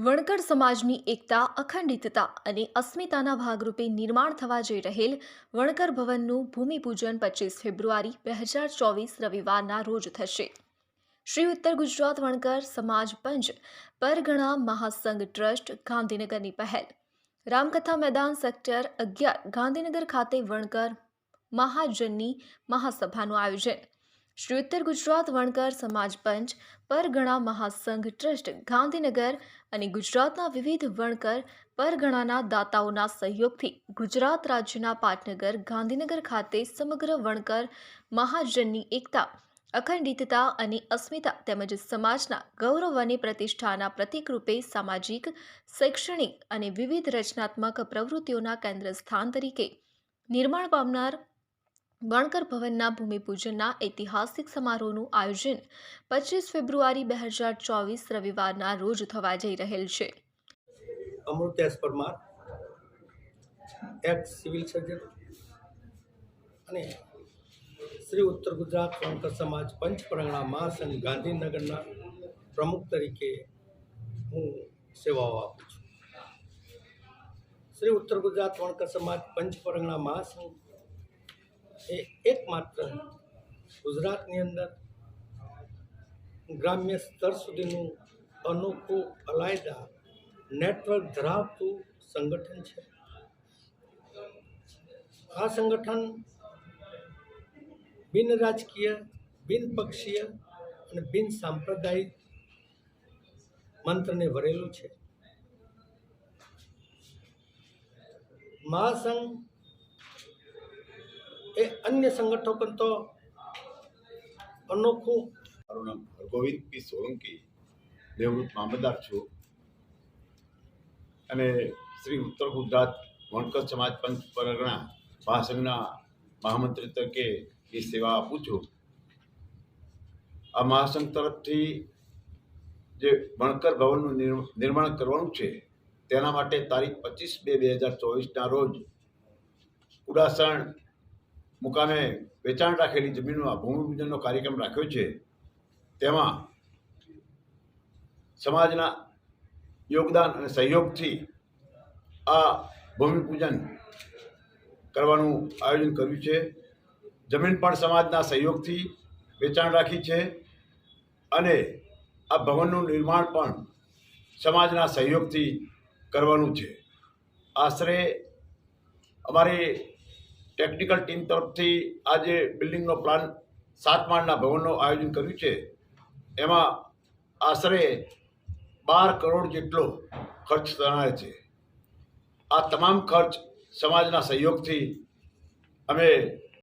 વણકર સમાજની એકતા, અખંડિતતા અને અસ્મિતાના ભાગરૂપે નિર્માણ થવા જઈ રહેલ વણકર ભવનનું ભૂમિપૂજન પચીસ ફેબ્રુઆરી બે હજાર ચોવીસ રવિવારના રોજ થશે. શ્રી ઉત્તર ગુજરાત વણકર સમાજ પંચ પરગણા મહાસંઘ ટ્રસ્ટ, ગાંધીનગરની પહેલ. રામકથા મેદાન સેક્ટર અગિયાર ગાંધીનગર ખાતે વણકર મહાજનની મહાસભાનું આયોજન. શ્રી ઉત્તર ગુજરાત વણકર સમાજ પંચ પરગણા મહાસંઘ ટ્રસ્ટ, ગાંધીનગર અને ગુજરાતના વિવિધ વણકર પરગણાના દાતાઓના સહયોગથી ગુજરાત રાજ્યના પાટનગર, ગાંધીનગર ખાતે સમગ્ર વણકર મહાજનની એકતા, અખંડિતતા અને અસ્મિતા તેમજ સમાજના ગૌરવ અને પ્રતિષ્ઠાના પ્રતિકરૂપે સામાજિક, શૈક્ષણિક અને વિવિધ રચનાત્મક પ્રવૃત્તિઓના કેન્દ્ર સ્થાન તરીકે નિર્માણ પામનાર વણકર ભવનના ભૂમિપૂજનના ઐતિહાસિક સમારોહનું આયોજન પચીસ ફેબ્રુઆરી બે હજાર ચોવીસ રવિવારના રોજ થવા જઈ રહેલ છે. Amritesh Parmar ex civil surgeon અને શ્રી ઉત્તર ગુજરાત વણકર સમાજ પંચપરગણા મહાસંઘ ગાંધીનગરના પ્રમુખ તરીકે હું સેવાઓ આપું છું. શ્રી ઉત્તર ગુજરાત વણકર સમાજ પંચપરગણા મહાસંઘ એ એકમાત્ર ગુજરાતની અંદર ગ્રામ્ય સ્તર સુધીનું અનોખું અલાયદા નેટવર્ક ધરાવતું સંગઠન છે. આ સંગઠન બિન રાજકીય, બિન પક્ષીય અને બિન સાંપ્રદાયિક મંત્રને ભરેલું છે. મહાસંઘ એ અન્ય સંગઠકો તો અનોખું. મારું નામ ગોવિંદ પી સોલંકી દેવૃત મામલદાર છું. અને શ્રી ઉત્તર ગુજરાત વણકર સમાજ પંચ પરગણા મહાસંઘના મહામંત્રી તરીકે એ સેવા આપું છું. આ મહાસંઘ તરફથી જે વણકર ભવનનું નિર્માણ કરવાનું છે, તેના માટે તારીખ પચીસ બે બે હજાર ચોવીસના રોજ ઉડાસણ મુકામે વેચાણ રાખેલી જમીનમાં ભૂમિપૂજનનો કાર્યક્રમ રાખ્યો છે. તેમાં સમાજના યોગદાન અને સહયોગથી આ ભૂમિપૂજન કરવાનું આયોજન કર્યું છે. જમીન પણ સમાજના સહયોગથી વેચાણ રાખી છે અને આ ભવનનું નિર્માણ પણ સમાજના સહયોગથી કરવાનું છે. આશરે અમારી ટેકનિકલ ટીમ તરફથી આ જે બિલ્ડિંગનો પ્લાન સાત માળના ભવનનું આયોજન કર્યું છે. એમાં આશરે બાર કરોડ જેટલો ખર્ચ થનાર છે. આ તમામ ખર્ચ સમાજના સહયોગથી અમે